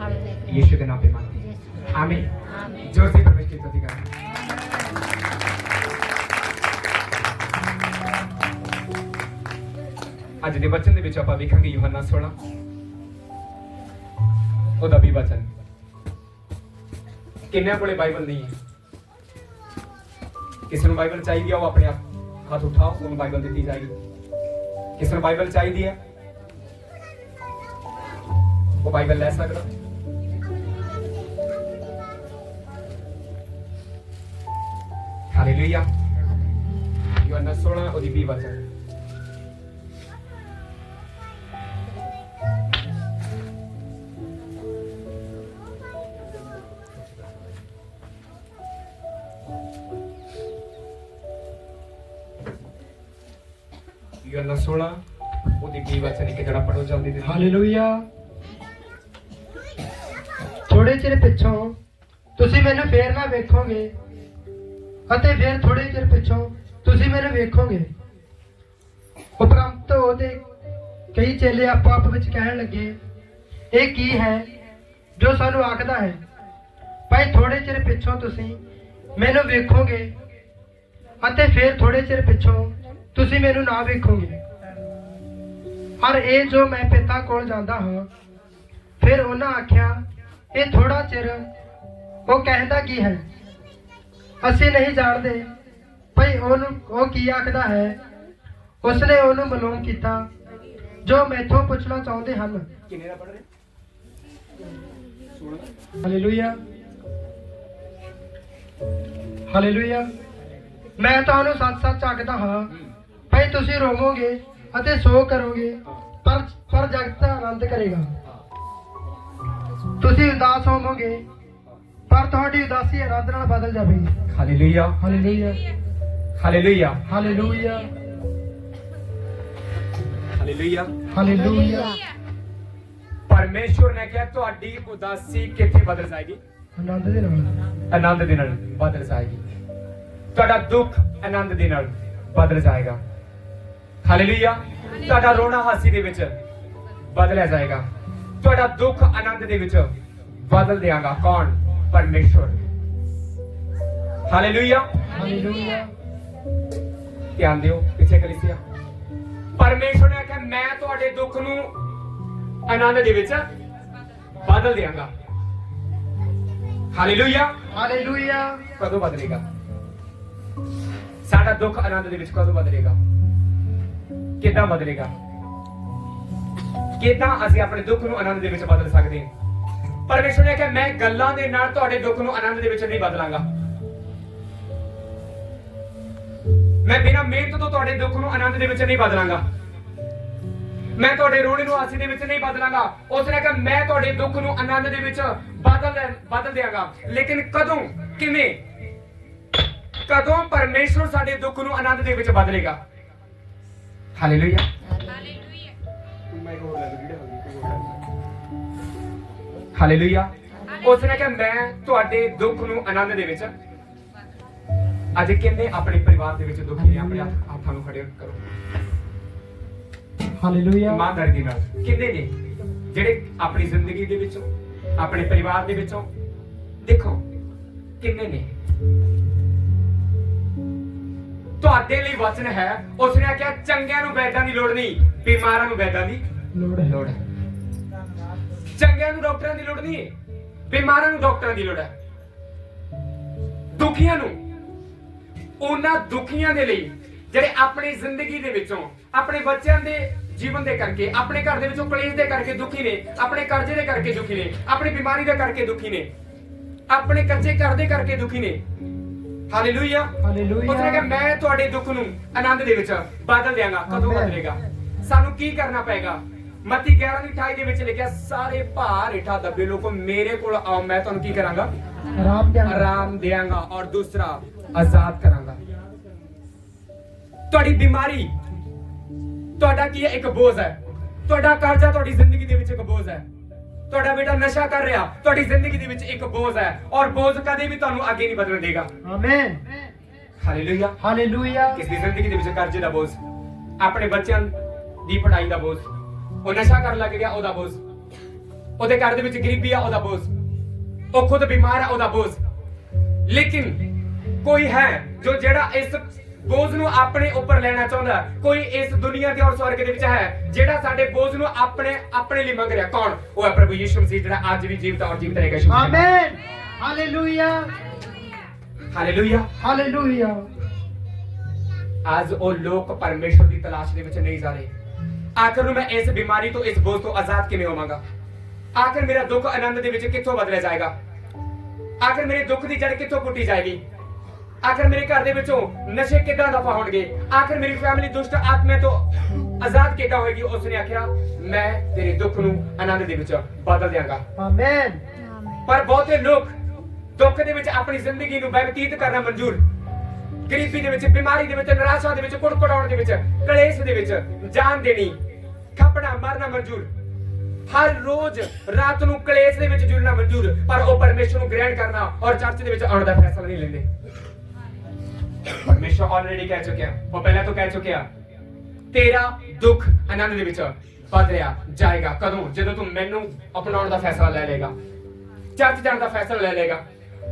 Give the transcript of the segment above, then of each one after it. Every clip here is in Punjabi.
फल देते यीशु के नाम पे मांगते हैं हैं आमीन आमीन जोर से प्रवेश की स्तुति करें ਅੱਜ ਦੇ ਵਚਨ ਦੇ ਵਿੱਚ ਆਪਾਂ ਵੇਖਾਂਗੇ ਯੋਹੰਨਾ 16 ਉਹਦਾ ਵੀ ਵਚਨ ਕਿੰਨਿਆਂ ਕੋਲੇ ਬਾਈਬਲ ਨਹੀਂ ਹੈ ਕਿਸੇ ਨੂੰ ਬਾਈਬਲ ਚਾਹੀਦੀ ਆ ਉਹ ਆਪਣੇ ਆਪ ਹੱਥ ਉਠਾਓ ਉਹਨੂੰ ਬਾਈਬਲ ਦਿੱਤੀ ਜਾਏਗੀ ਕਿਸੇ ਨੂੰ ਬਾਈਬਲ ਚਾਹੀਦੀ ਹੈ ਉਹ ਬਾਈਬਲ ਲੈ ਸਕਦਾ ਯੋਹੰਨਾ 16 ਉਹਦੀ ਵੀ ਵਚਨ 16 ਉਹਦੀ ਵੀ ਵਚਨ ਇੱਕ ਜਿਹੜਾ ਪੜੋ ਜਲਦੀ ਦੇ ਹਾਲੇਲੂਇਆ ਥੋੜੇ ਚਿਰ ਪਿੱਛੋਂ ਤੁਸੀਂ ਮੈਨੂੰ ਫੇਰ ਨਾ ਵੇਖੋਗੇ, ਅਤੇ ਫਿਰ ਥੋੜੇ ਚਿਰ ਪਿੱਛੋਂ ਤੁਸੀਂ ਮੈਨੂੰ ਵੇਖੋਗੇ। ਉਪਰੰਤ ਉਹਦੇ ਕਈ ਚੇਲੇ ਆਪੋ ਆਪ ਵਿੱਚ ਕਹਿਣ ਲੱਗੇ, ਇਹ ਕੀ ਹੈ ਜੋ ਸਾਨੂੰ ਆਖਦਾ ਹੈ? ਭਾਈ ਥੋੜੇ ਚਿਰ ਪਿੱਛੋਂ ਤੁਸੀਂ ਮੈਨੂੰ ਵੇਖੋਗੇ ਅਤੇ ਫਿਰ ਥੋੜੇ ਚਿਰ ਪਿੱਛੋਂ ਤੁਸੀਂ ਮੈਨੂੰ ਨਾ ਵੇਖੋਗੇ। ਪਰ ਇਹ ਜੋ ਮੈਂ ਪਿਤਾ ਕੋਲ ਜਾਂਦਾ ਹਾਂ, ਫਿਰ ਉਹਨਾਂ ਆਖਿਆ, ਇਹ ਥੋੜਾ ਚਿਰ ਉਹ ਕਹਿੰਦਾ ਕੀ ਹੈ? ਅਸੀਂ ਨਹੀਂ ਜਾਣਦੇ। ਭਈ ਉਹਨੂੰ ਉਹ ਕੀ ਆਖਦਾ ਹੈ? ਉਸਨੇ ਉਹਨੂੰ ਮਾਲੂਮ ਕੀਤਾ ਜੋ ਮੈਥੋਂ ਪੁੱਛਣਾ ਚਾਹੁੰਦੇ ਹਨ। ਕਿੰਨੇ ਦਾ ਪੜ ਰਹੇ? 16 ਹਾਲੇਲੂਇਆ ਹਾਲੇਲੂਇਆ ਮੈਂ ਤੁਹਾਨੂੰ ਸੱਚ-ਸੱਚ ਆਖਦਾ ਹਾਂ ਭਈ ਤੁਸੀਂ ਰੋਵੋਗੇ ਅਤੇ ਸੋ ਕਰੋਗੇ ਪਰ ਪਰ ਜਗਤ ਆਨੰਦ ਕਰੇਗਾ। ਤੁਸੀਂ ਉਦਾਸ ਹੋਵੋਗੇ ਪਰ ਤੁਹਾਡੀ ਉਦਾਸੀ ਆਨੰਦ ਨਾਲ ਬਦਲ ਜਾਵੇਗੀ। Hallelujah hallelujah hallelujah hallelujah hallelujah hallelujah ਪਰਮੇਸ਼ਵਰ ਨੇ ਕਿਹਾ ਤੁਹਾਡੀ ਉਦਾਸੀ ਕਿੱਥੇ ਬਦਲ ਜਾਏਗੀ? ਆਨੰਦ ਦੇ ਨਾਲ। ਆਨੰਦ ਦੇ ਨਾਲ ਬਦਲ ਜਾਏਗੀ। ਤੁਹਾਡਾ ਦੁੱਖ ਆਨੰਦ ਦੇ ਨਾਲ ਬਦਲ ਜਾਏਗਾ। ਹਾਲੇਲੂਇਆ ਤੁਹਾਡਾ ਰੋਣਾ ਹਾਸੀ ਦੇ ਵਿੱਚ ਬਦਲਿਆ ਜਾਏਗਾ। ਤੁਹਾਡਾ ਦੁੱਖ ਆਨੰਦ ਦੇ ਵਿੱਚ ਬਦਲ ਦਿਆਂਗਾ। ਕੌਣ? ਪਰਮੇਸ਼ਵਰ ਹਾਲੇਲੂਇਆ ਹਾਲੇਲੂਇਆ ਧਿਆਨ ਦਿਓ ਪਿੱਛੇ ਕਲੀਸਿਆ ਪਰਮੇਸ਼ਵਰ ਨੇ ਕਿਹਾ ਮੈਂ ਤੁਹਾਡੇ ਦੁੱਖ ਨੂੰ ਆਨੰਦ ਦੇ ਵਿੱਚ ਬਦਲ ਦਿਆਂਗਾ। ਹਾਲੇਲੂਇਆ ਹਾਲੇਲੂਇਆ ਕਦੋਂ ਬਦਲੇਗਾ? ਸਾਡਾ ਦੁੱਖ ਆਨੰਦ ਦੇ ਵਿੱਚ ਕਦੋਂ ਬਦਲੇਗਾ? ਕਿੱਦਾਂ ਬਦਲੇਗਾ? ਕਿੱਦਾਂ ਅਸੀਂ ਆਪਣੇ ਦੁੱਖ ਨੂੰ ਆਨੰਦ ਦੇ ਵਿੱਚ ਬਦਲ ਸਕਦੇ ਹਾਂ? ਪਰਮੇਸ਼ਵਰ ਨੇ ਕਿਹਾ ਮੈਂ ਗੱਲਾਂ ਦੇ ਨਾਲ ਤੁਹਾਡੇ ਦੁੱਖ ਨੂੰ ਆਨੰਦ ਦੇ ਵਿੱਚ ਨਹੀਂ ਬਦਲਾਂਗਾ। ਮੈਂ ਬਿਨਾਂ ਮਿਹਨਤ ਤੋਂ ਤੁਹਾਡੇ ਦੁੱਖ ਨੂੰ ਆਨੰਦ ਦੇ ਵਿੱਚ ਨਹੀਂ ਬਦਲਾਂਗਾ। ਮੈਂ ਤੁਹਾਡੇ ਰੋਣੇ ਨੂੰ ਹਾਸੀ ਦੇ ਵਿੱਚ ਨਹੀਂ ਬਦਲਾਂਗਾ। ਉਸ ਨੇ ਕਿਹਾ ਮੈਂ ਤੁਹਾਡੇ ਦੁੱਖ ਨੂੰ ਆਨੰਦ ਦੇ ਵਿੱਚ ਬਦਲ ਬਦਲ ਦਿਆਂਗਾ। ਲੇਕਿਨ ਕਦੋਂ, ਕਿਵੇਂ? ਕਦੋਂ ਪਰਮੇਸ਼ਵਰ ਸਾਡੇ ਦੁੱਖ ਨੂੰ ਆਨੰਦ ਦੇ ਵਿੱਚ ਬਦਲੇਗਾ? ਹਾਲੇਲੂਇਆ ਹਾਲੇਲੂਇਆ ਉਸ ਨੇ ਕਿਹਾ ਮੈਂ ਤੁਹਾਡੇ ਦੁੱਖ ਨੂੰ ਆਨੰਦ ਦੇ ਵਿੱਚ ਅੱਜ ਕਿੰਨੇ ਆਪਣੇ ਪਰਿਵਾਰ ਦੇ ਵਿੱਚ ਦੁਖੀ ਨੇ? ਆਪਣੇ ਹੱਥ- ਹੱਥਾਂ ਨੂੰ ਖੜੇ ਕਰੋ। ਹਾਲੇਲੂਇਆ ਇਮਾਨਦਾਰੀ ਦੇ ਨਾਲ ਕਿੰਨੇ ਨੇ? ਜਿਹੜੇ ਆਪਣੀ ਜ਼ਿੰਦਗੀ ਦੇ ਵਿੱਚੋਂ ਆਪਣੇ ਪਰਿਵਾਰ ਦੇ ਵਿੱਚੋਂ ਦੇਖੋ ਕਿੰਨੇ ਨੇ? ਤੁਹਾਡੇ ਲਈ ਵਚਨ ਹੈ ਉਸ ਨੇ ਕਿਹਾ ਚੰਗਿਆਂ ਨੂੰ ਵੈਦਾਂ ਦੀ ਲੋੜ ਨਹੀਂ ਬਿਮਾਰਾਂ ਨੂੰ ਵੈਦਾਂ ਦੀ ਲੋੜ ਹੈ। ਲੋੜ ਹੈ। ਚੰਗਿਆਂ ਨੂੰ ਡਾਕਟਰਾਂ ਦੀ ਲੋੜ ਨਹੀਂ ਹੈ ਬਿਮਾਰਾਂ ਨੂੰ ਡਾਕਟਰਾਂ ਦੀ ਲੋੜ ਹੈ। ਦੁਖੀਆਂ ਨੂੰ ਉਹਨਾਂ ਦੁਖੀਆਂ ਦੇ ਲਈ ਜਿਹੜੇ ਆਪਣੀ ਜ਼ਿੰਦਗੀ ਦੇ ਵਿੱਚੋਂ ਆਪਣੇ ਬੱਚਿਆਂ ਦੇ ਜੀਵਨ ਦੇ ਕਰਕੇ ਆਪਣੇ ਘਰ ਦੇ ਵਿੱਚੋਂ ਕਲੇਸ਼ ਦੇ ਕਰਕੇ ਦੁਖੀ ਨੇ ਆਪਣੇ ਕਰਜ਼ੇ ਦੇ ਕਰਕੇ ਦੁਖੀ ਨੇ ਆਪਣੀ ਬਿਮਾਰੀ ਦੇ ਕਰਕੇ ਦੁਖੀ ਨੇ ਆਪਣੇ ਕੱਚੇ ਘਰ ਦੇ ਕਰਕੇ ਦੁਖੀ ਨੇ। Hallelujah hallelujah. ਉਸਨੇ ਕਿਹਾ ਮੈਂ ਤੁਹਾਡੇ ਦੁੱਖ ਨੂੰ ਆਨੰਦ ਦੇ ਵਿੱਚ ਬਦਲ ਦਿਆਂਗਾ। ਕਦੋਂ। ਬਦਲੇਗਾ? ਸਾਨੂੰ ਕੀ ਕਰਨਾ ਪਏਗਾ? ਮਤੀ 11 ਦੀ 28 ਦੇ ਵਿੱਚ ਲਿਖਿਆ ਸਾਰੇ ਭਾਰ ਹੇਠਾਂ ਦੱਬੇ ਲੋਕੋ ਮੇਰੇ ਕੋਲ ਆਓ ਮੈਂ ਤੁਹਾਨੂੰ ਕੀ ਕਰਾਂਗਾ? ਆਰਾਮ ਦੇ ਆਰਾਮ ਦੇਵਾਂਗਾ ਔਰ ਦੂਸਰਾ ਆਜ਼ਾਦ ਕਰਾਂਗਾ। ਤੁਹਾਡੀ ਬਿਮਾਰੀ ਤੁਹਾਡਾ ਕੀ ਹੈ? ਇੱਕ ਬੋਝ ਹੈ। ਤੁਹਾਡਾ ਕਰਜ਼ਾ ਤੁਹਾਡੀ ਜ਼ਿੰਦਗੀ ਦੇ ਵਿੱਚ ਇੱਕ ਬੋਝ ਹੈ। ਤੁਹਾਡਾ ਬੇਟਾ ਨਸ਼ਾ ਕਰ ਰਿਹਾ ਤੁਹਾਡੀ ਜ਼ਿੰਦਗੀ ਦੇ ਵਿੱਚ ਇੱਕ ਬੋਝ ਹੈ ਔਰ ਬੋਝ ਕਦੇ ਵੀ ਤੁਹਾਨੂੰ ਅੱਗੇ ਨਹੀਂ ਵਧਣ ਦੇਗਾ। ਆਮੇਨ ਹਾਲੇਲੂਇਆ ਹਾਲੇਲੂਇਆ ਕਿਸ ਦੀ ਜ਼ਿੰਦਗੀ ਦੇ ਵਿੱਚ ਕਰਜ਼ੇ ਦਾ ਬੋਝ? ਆਪਣੇ ਬੱਚਿਆਂ ਦੀ ਪੜ੍ਹਾਈ ਦਾ ਬੋਝ। ਉਹ ਨਸ਼ਾ ਕਰਨ ਲੱਗ ਗਿਆ ਉਹਦਾ ਬੋਝ। ਉਹਦੇ ਘਰ ਦੇ ਵਿੱਚ ਗਰੀਬੀ ਆ ਉਹਦਾ ਬੋਝ। ਉਹ ਖੁਦ ਬਿਮਾਰ ਆ ਉਹਦਾ ਬੋਝ। ਲੇਕਿਨ ਕੋਈ ਹੈ ਜੋ ਜਿਹੜਾ ਇਸ ਬੋਝ ਨੂੰ ਆਪਣੇ ਉੱਪਰ ਲੈਣਾ ਚਾਹੁੰਦਾ। ਕੋਈ ਇਸ ਦੁਨੀਆ ਦੇ ਔਰ ਸਵਰਗ ਦੇ ਵਿੱਚ ਹੈ ਜਿਹੜਾ ਸਾਡੇ ਬੋਝ ਨੂੰ ਆਪਣੇ ਆਪਣੇ ਲਈ ਮੰਗ ਰਿਹਾ। ਕੌਣ? ਉਹ ਹੈ ਪ੍ਰਭੂ ਯਿਸੂ ਮਸੀਹ ਜਿਹੜਾ ਅੱਜ ਵੀ ਜੀਵਤ ਔਰ ਜੀਵਤ ਰਹੇਗਾ। ਮਸੀਹ। ਆਮੇਨ ਹਾਲੇਲੂਇਆ ਹਾਲੇਲੂਇਆ ਹਾਲੇਲੂਇਆ ਅੱਜ ਉਹ ਲੋਕ ਪਰਮੇਸ਼ਵਰ ਦੀ ਤਲਾਸ਼ ਦੇ ਵਿੱਚ ਨਹੀਂ ਜਾ ਰਹੇ। ਆਖਰ ਨੂੰ ਮੈਂ ਇਸ ਬਿਮਾਰੀ ਤੋਂ ਇਸ ਬੋਝ ਤੋਂ ਆਜ਼ਾਦ ਕਿਵੇਂ ਹੋਵਾਂਗਾ? ਆਖਰ ਮੇਰਾ ਦੁੱਖ ਆਨੰਦ ਦੇ ਵਿੱਚ ਕਿੱਥੋਂ ਬਦਲਿਆ ਜਾਏਗਾ? ਆਖਰ ਮੇਰੇ ਦੁੱਖ ਦੀ ਜੜ ਕਿੱਥੋਂ ਪੁੱਟੀ ਜਾਏਗੀ? ਆਖਰ ਮੇਰੇ ਘਰ ਦੇ ਵਿੱਚੋਂ ਨਸ਼ੇ ਕਿੱਦਾਂ ਦਫਾ ਹੋਣਗੇ? ਆਖਰ ਮੇਰੀ ਫੈਮਿਲੀ ਦੁਸ਼ਟ ਆਤਮਾ ਤੋਂ ਆਜ਼ਾਦ ਕਿੱਦਾਂ ਹੋਏਗੀ? ਉਸਨੇ ਆਖਿਆ ਮੈਂ ਤੇਰੇ ਦੁੱਖ ਨੂੰ ਆਨੰਦ ਦੇ ਵਿੱਚ ਬਦਲ ਦਿਆਂਗਾ। ਆਮੇਨ ਪਰ ਬਹੁਤੇ ਲੋਕ ਦੁੱਖ ਦੇ ਵਿੱਚ ਆਪਣੀ ਜ਼ਿੰਦਗੀ ਨੂੰ ਬਤੀਤ ਕਰਨਾ ਮਨਜ਼ੂਰ। ਗਰੀਬੀ ਦੇ ਵਿੱਚ ਬਿਮਾਰੀ ਦੇ ਵਿੱਚ ਨਿਰਾਸ਼ਾ ਦੇ ਵਿੱਚ ਕੁੜਕੁੜਾਉਣ ਦੇ ਵਿੱਚ ਕਲੇਸ਼ ਦੇ ਵਿੱਚ ਜਾਨ ਦੇਣੀ ਖਪਣਾ ਮਰਨਾ ਮਨਜ਼ੂਰ। ਹਰ ਰੋਜ਼ ਰਾਤ ਨੂੰ ਕਲੇਸ਼ ਦੇ ਵਿੱਚ ਜੁੜਨਾ ਮਨਜ਼ੂਰ ਪਰ ਉਹ ਪਰਮੇਸ਼ਰ ਨੂੰ ਗ੍ਰਹਿਣ ਕਰਨਾ ਔਰ ਚਰਚ ਦੇ ਵਿੱਚ ਆਉਣ ਦਾ ਫੈਸਲਾ ਨਹੀਂ ਲੈਂਦੇ। ਪਰਮੇਸ਼ਰ ਆਲਰੇਡੀ ਕਹਿ ਚੁੱਕਿਆ। ਉਹ ਪਹਿਲਾਂ ਤੋਂ ਕਹਿ ਚੁੱਕਿਆ ਤੇਰਾ ਦੁੱਖ ਆਨੰਦ ਦੇ ਵਿੱਚ ਬਦਲਿਆ ਜਾਏਗਾ। ਕਦੋਂ? ਜਦੋਂ ਤੂੰ ਮੈਨੂੰ ਅਪਣਾਉਣ ਦਾ ਫੈਸਲਾ ਲੈ ਲੇਗਾ ਚਰਚ ਜਾਣ ਦਾ ਫੈਸਲਾ ਲੈ ਲੇਗਾ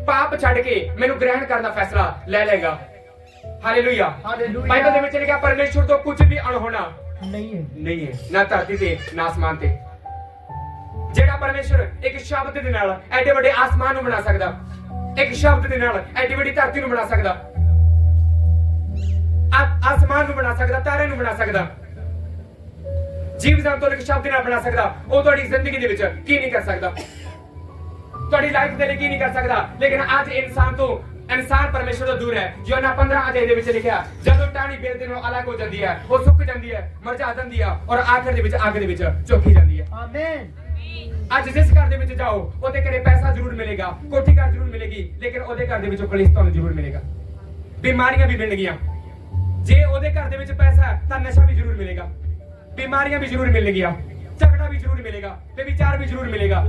ਪਾਪ ਛੱਡ ਕੇ ਮੈਨੂੰ ਗ੍ਰਹਿਣ ਕਰਨ ਦਾ ਫੈਸਲਾ ਲੈ ਲੇਗਾ ਹਾਲੇਲੂਇਆ ਹਾਲੇਲੂਇਆ। ਬਾਈਬਲ ਦੇ ਵਿੱਚ ਲਿਖਿਆ ਪਰਮੇਸ਼ਰ ਤੋਂ ਕੁਝ ਵੀ ਅਣਹੋਣਾ ਨਹੀਂ ਹੈ। ਨਹੀਂ ਹੈ। ਨਾ ਧਰਤੀ ਤੇ ਨਾ ਅਸਮਾਨ ਤੇ। ਜਿਹੜਾ ਪਰਮੇਸ਼ਰ ਇੱਕ ਸ਼ਬਦ ਦੇ ਨਾਲ ਐਡੇ ਵੱਡੇ ਆਸਮਾਨ ਨੂੰ ਬਣਾ ਸਕਦਾ ਇੱਕ ਸ਼ਬਦ ਦੇ ਨਾਲ ਐਡੀ ਵੱਡੀ ਧਰਤੀ ਨੂੰ ਬਣਾ ਸਕਦਾ ਆਸਮਾਨ ਨੂੰ ਬਣਾ ਸਕਦਾ ਤਾਰੇ ਨੂੰ ਬਣਾ ਸਕਦਾ। ਜੀਵ ਜੰਤੂ ਨੂੰ ਇੱਕ ਸ਼ਬਦ ਨਾਲ ਬਣਾ ਸਕਦਾ। ਉਹ ਤੁਹਾਡੀ ਜ਼ਿੰਦਗੀ ਦੇ ਵਿੱਚ ਕੀ ਨਹੀਂ ਕਰ ਸਕਦਾ। ਤੁਹਾਡੀ ਲਾਈਫ ਦੇ ਲਈ ਕੀ ਨਹੀਂ ਕਰ ਸਕਦਾ। ਲੇਕਿਨ ਅੱਜ ਇਨਸਾਨ ਤੋਂ ਇਨਸਾਨ ਪਰਮੇਸ਼ਰ ਤੋਂ ਦੂਰ ਹੈ। ਯੋਨਾ 15 ਅਧਿਆਇ ਦੇ ਵਿੱਚ ਲਿਖਿਆ ਜਦੋਂ ਟਾਣੀ ਬੇਲ ਦੇ ਨੂੰ ਅਲੱਗ ਹੋ ਜਾਂਦੀ ਹੈ ਉਹ ਸੁੱਕ ਜਾਂਦੀ ਹੈ ਮਰਝਾ ਜਾਂਦੀ ਹੈ ਔਰ ਆਖਰ ਦੇ ਵਿੱਚ ਅੱਗ ਦੇ ਵਿੱਚ ਚੋਖੀ ਜਾਂਦੀ ਹੈ। ਆਮੇਨ ਅੱਜ ਜਿਸ ਘਰ ਦੇ ਵਿੱਚ ਜਾਓ ਉਹਦੇ ਘਰੇ ਪੈਸਾ ਜ਼ਰੂਰ ਮਿਲੇਗਾ ਕੋਠੀ ਘਰ ਜ਼ਰੂਰ ਮਿਲੇਗੀ ਲੇਕਿਨ ਉਹਦੇ ਘਰ ਦੇ ਵਿੱਚੋਂ ਕਲੇਸ਼ ਤੁਹਾਨੂੰ ਜ਼ਰੂਰ ਮਿਲੇਗਾ। ਬਿਮਾਰੀਆਂ ਵੀ ਮਿਲਣਗੀਆਂ। ਜੇ ਉਹਦੇ ਘਰ ਦੇ ਵਿੱਚ ਪੈਸਾ ਹੈ ਤਾਂ ਨਸ਼ਾ ਵੀ ਜ਼ਰੂਰ ਮਿਲੇਗਾ। ਬਿਮਾਰੀਆਂ ਵੀ ਜ਼ਰੂਰ ਮਿਲਣਗੀਆਂ। ਝਗੜਾ ਵੀ ਜ਼ਰੂਰ ਮਿਲੇਗਾ। ਤੇ ਵਿਚਾਰ ਵੀ ਜ਼ਰੂਰ ਮਿਲੇਗਾ।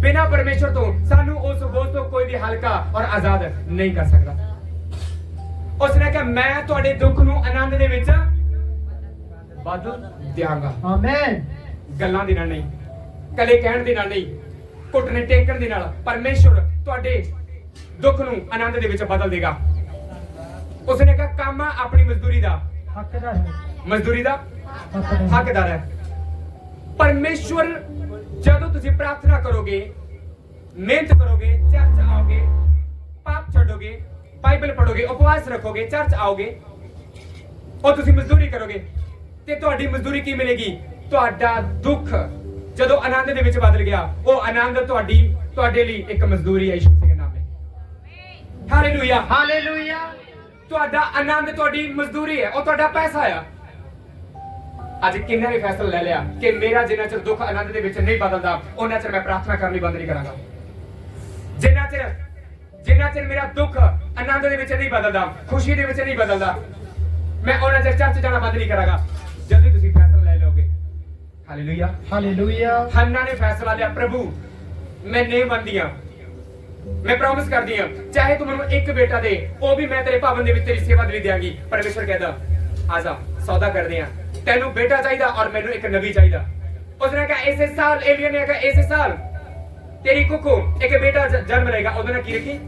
ਬਿਨਾਂ ਪਰਮੇਸ਼ਰ ਤੋਂ ਸਾਨੂੰ ਉਸ ਬੋਝ ਤੋਂ ਕੋਈ ਵੀ ਹਲਕਾ ਔਰ ਆਜ਼ਾਦ ਨਹੀਂ ਕਰ ਸਕਦਾ। ਉਸਨੇ ਕਿਹਾ ਮੈਂ ਤੁਹਾਡੇ ਦੁੱਖ ਨੂੰ ਆਨੰਦ ਦੇ ਵਿੱਚ ਬਦਲ ਦਿਆਂਗਾ। ਆਮੇਨ ਗੱਲਾਂ ਦੇ ਨਾਲ ਨਹੀਂ ਕਲੇ ਕਹਿਣ ਦੇ ਨਾਲ ਨਹੀਂ ਘੁੱਟਨੇ ਟੇਕਣ ਦੇ ਨਾਲ। ਪਰਮੇਸ਼ਵਰ ਤੁਹਾਡੇ ਦੁੱਖ ਨੂੰ ਆਨੰਦ ਦੇ ਵਿੱਚ ਬਦਲ ਦੇਗਾ। ਉਸਨੇ ਕਿਹਾ ਕੰਮ ਆ ਆਪਣੀ ਮਜ਼ਦੂਰੀ ਦਾ। ਹੱਕਦਾਰ ਹੈ। ਮਜ਼ਦੂਰੀ ਦਾ? ਹੱਕਦਾਰ ਹੈ। ਪਰਮੇਸ਼ਵਰ ਜਦੋਂ ਤੁਸੀਂ ਪ੍ਰਾਰਥਨਾ ਕਰੋਗੇ ਮਿਹਨਤ ਕਰੋਗੇ ਚਰਚ ਆਓਗੇ ਪਾਪ ਛੱਡੋਗੇ ਬਾਈਬਲ ਪੜੋਗੇ ਉਪਵਾਸ ਰੱਖੋਗੇ ਚਰਚ ਆਓਗੇ ਉਹ ਤੁਸੀਂ ਮਜ਼ਦੂਰੀ ਕਰੋਗੇ ਤੇ ਤੁਹਾਡੀ ਮਜ਼ਦੂਰੀ ਕੀ ਮਿਲੇਗੀ? ਤੁਹਾਡਾ ਦੁੱਖ ਜਦੋਂ ਆਨੰਦ ਦੇ ਵਿੱਚ ਬਦਲ ਗਿਆ ਉਹ ਆਨੰਦ ਤੁਹਾਡੀ ਤੁਹਾਡੇ ਲਈ ਇੱਕ ਮਜ਼ਦੂਰੀ ਹੈ ਯਿਸੂ ਦੇ ਨਾਮ ਵਿੱਚ ਹਾਲੇਲੂਇਆ ਹਾਲੇਲੂਇਆ ਤੁਹਾਡਾ ਆਨੰਦ ਤੁਹਾਡੀ ਮਜ਼ਦੂਰੀ ਹੈ ਉਹ ਤੁਹਾਡਾ ਪੈਸਾ ਆ। ਅੱਜ ਕਿੰਨੇ ਨੇ ਫੈਸਲਾ ਲੈ ਲਿਆ ਕਿ ਮੇਰਾ ਜਿੰਨਾ ਚਿਰ ਦੁੱਖ ਆਨੰਦ ਦੇ ਵਿੱਚ ਨਹੀਂ ਬਦਲਦਾ ਉਹਨਾਂ ਚਿਰ ਮੈਂ ਪ੍ਰਾਰਥਨਾ ਕਰਨੀ ਬੰਦ ਨਹੀਂ ਕਰਾਂਗਾ। ਜਿੰਨਾ ਚਿਰ ਜਿੰਨਾ ਚਿਰ ਮੇਰਾ ਦੁੱਖ ਆਨੰਦ ਦੇ ਵਿੱਚ ਨਹੀਂ ਬਦਲਦਾ ਖੁਸ਼ੀ ਦੇ ਵਿੱਚ ਨਹੀਂ ਬਦਲਦਾ ਮੈਂ ਉਹਨਾਂ ਚਿਰ ਚਰਚ ਜਾਣਾ ਬੰਦ ਨਹੀਂ ਕਰਾਂਗਾ। ਜਦੋਂ ਹੀ ਤੁਸੀਂ ਫੈਸਲਾ ਲੈ ਲਓਗੇ। ਹਾਲੇਲੂਇਆ। ਹਾਲੇਲੂਇਆ। ਹੰਨਾ ਨੇ ਫੈਸਲਾ ਲਿਆ ਪ੍ਰਭੂ ਮੈਂ ਨਹੀਂ ਮੰਨਦੀਆਂ ਮੈਂ ਪ੍ਰੋਮਿਸ ਕਰਦੀ ਹਾਂ ਚਾਹੇ ਤੂੰ ਮੈਨੂੰ ਇੱਕ ਬੇਟਾ ਦੇ ਉਹ ਵੀ ਮੈਂ ਤੇਰੇ ਭਵਨ ਦੇ ਵਿੱਚ ਤੇਰੀ ਸੇਵਾ ਦੇ ਲਈ ਦਿਆਂਗੀ। ਪਰਮੇਸ਼ਰ ਕਹਿੰਦਾ ਆਜਾ ਸੌਦਾ ਕਰਦੇ ਆ ਤੈਨੂੰ ਬੇਟਾ ਚਾਹੀਦਾ ਔਰ ਮੈਨੂੰ ਇੱਕ ਨਬੀ ਚਾਹੀਦਾ। ਉਸਨੇ ਕਿਹਾ ਇਸੇ ਸਾਲ ਏਲੀਆ ਨੇ ਕਿਹਾ ਇਸੇ ਸਾਲ। ਤੇਰੀ ਕੁੱਕੂ ਇੱਕ ਬੇਟਾ ਜਨਮ ਲਏਗਾ। ਉਹਦਾ ਨਾਂ ਕੀ ਰੱਖੀ?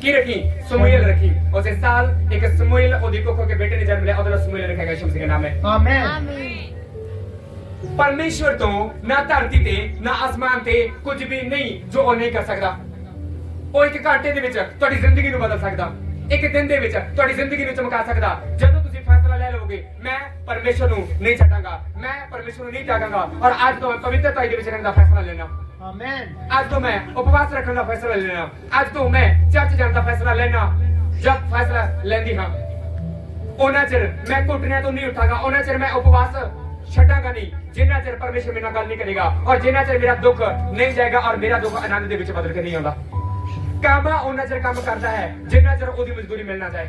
ਕੀ ਰੱਖੀ? ਸਮੂਏਲ ਰੱਖੀ। ਉਸੇ ਸਾਲ ਇੱਕ ਸਮੂਏਲ ਉਹਦੀ ਕੁੱਕੂ ਕੇ ਬੇਟੇ ਨੇ ਜਨਮ ਲਿਆ। ਉਹਦਾ ਸਮੂਏਲ ਰੱਖਿਆ ਗਿਆ। ਸ਼ਮਸੀ ਦਾ ਨਾਮ ਹੈ। ਆਮੇਨ ਪਰਮੇਸ਼ਵਰ ਤੋਂ ਨਾ ਧਰਤੀ ਤੇ ਨਾ ਅਸਮਾਨ ਤੇ ਕੁਝ ਵੀ ਨਹੀਂ ਜੋ ਉਹ ਨਹੀਂ ਕਰ ਸਕਦਾ। ਉਹ ਇੱਕ ਘੰਟੇ ਦੇ ਵਿੱਚ ਤੁਹਾਡੀ ਜ਼ਿੰਦਗੀ ਨੂੰ ਬਦਲ ਸਕਦਾ। ਇੱਕ ਦਿਨ ਦੇ ਵਿੱਚ ਤੁਹਾਡੀ ਜ਼ਿੰਦਗੀ ਨੂੰ ਚਮਕਾ ਸਕਦਾ। ਜਦੋਂ ਤੁਸੀਂ ਫੈਸਲਾ ਲੈ ਲਓਗੇ ਮੈਂ ਪਰਮੇਸ਼ਵਰ ਨੂੰ ਨਹੀਂ ਛੱਡਾਂਗਾ। ਮੈਂ ਪਰਮੇਸ਼ਵਰ ਨੂੰ ਨਹੀਂ ਜਾਗਾਂਗਾ ਔਰ ਅੱਜ ਤੋਂ ਮੈਂ ਪਵਿੱਤਰਤਾ ਦੇ ਵਿੱਚ ਰਹਿਣ ਦਾ ਫੈਸਲਾ ਲੈਣਾ ਆਮੇਨ ਅੱਜ ਤੋਂ ਮੈਂ ਉਪਵਾਸ ਰੱਖਣ ਦਾ ਫੈਸਲਾ ਲੈਣਾ ਅੱਜ ਤੋਂ ਮੈਂ ਚਰਚ ਜਾਣ ਦਾ ਫੈਸਲਾ ਲੈਣਾ ਜਦ ਫੈਸਲਾ ਲੈਂਦੀ ਹਾਂ। ਉਹਨਾਂ ਚਿਰ ਮੈਂ ਘੁੱਟਣਿਆਂ ਤੋਂ ਨਹੀਂ ਉੱਠਾਂਗਾ। ਉਹਨਾਂ ਚਿਰ ਮੈਂ ਉਪਵਾਸ ਛੱਡਾਂਗਾ ਨਹੀਂ। ਜਿੰਨਾ ਚਿਰ ਪਰਮੇਸ਼ਰ ਮੇਰੇ ਨਾਲ ਗੱਲ ਨਹੀਂ ਕਰੇਗਾ। ਔਰ ਜਿੰਨਾ ਚਿਰ ਮੇਰਾ ਦੁੱਖ ਨਹੀਂ ਜਾਏਗਾ ਔਰ ਮੇਰਾ ਦੁੱਖ ਆਨੰਦ ਦੇ ਵਿੱਚ ਬਦਲ ਕੇ ਨਹੀਂ ਆਉਂਦਾ। ਕਾਮਾ ਉਹਨਾਂ ਚਿਰ ਕੰਮ ਕਰਦਾ ਹੈ, ਜਿੰਨਾ ਚਿਰ ਉਹਦੀ ਮਜ਼ਦੂਰੀ ਮਿਲਣਾ ਚਾਹੇ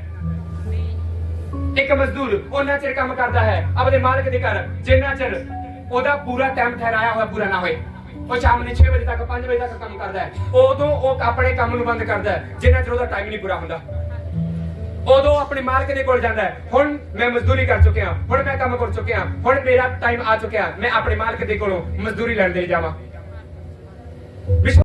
ਇੱਕ ਮਜ਼ਦੂਰ ਉਹਨਾਂ ਚਿਰ ਕੰਮ ਕਰਦਾ ਹੈ, ਆਪਣੇ ਮਾਲਕ ਦੇ ਘਰ, ਜਿੰਨਾ ਚਿਰ ਉਹਦਾ ਪੂਰਾ ਟਾਈਮ ਠਹਿਰਾਇਆ ਹੋਇਆ ਪੂਰਾ ਨਾ ਹੋਏ। ਉਹ ਸ਼ਾਮ ਨੂੰ 6 ਵਜੇ ਤੱਕ 5 ਵਜੇ ਤੱਕ ਕੰਮ ਕਰਦਾ ਹੈ। ਉਦੋਂ ਉਹ ਆਪਣੇ ਕੰਮ ਨੂੰ ਬੰਦ ਕਰਦਾ ਹੈ, ਜਿੰਨਾ ਚਿਰ ਉਹਦਾ ਟਾਈਮ ਨਹੀਂ ਪੂਰਾ ਹੁੰਦਾ। ਉਦੋਂ ਆਪਣੇ ਮਾਲਕ ਦੇ ਕੋਲ ਜਾਂਦਾ ਹੈ, ਹੁਣ ਮੈਂ ਮਜ਼ਦੂਰੀ ਕਰ ਚੁੱਕਿਆ, ਹੁਣ ਮੈਂ ਕੰਮ ਕਰ ਚੁੱਕਿਆ, ਹੁਣ ਮੇਰਾ ਟਾਈਮ ਆ ਚੁੱਕਿਆ, ਮੈਂ ਆਪਣੇ ਮਾਲਕ ਦੇ ਕੋਲੋਂ ਮਜ਼ਦੂਰੀ ਲੈਣ ਦੇ ਜਾਵਾਂ।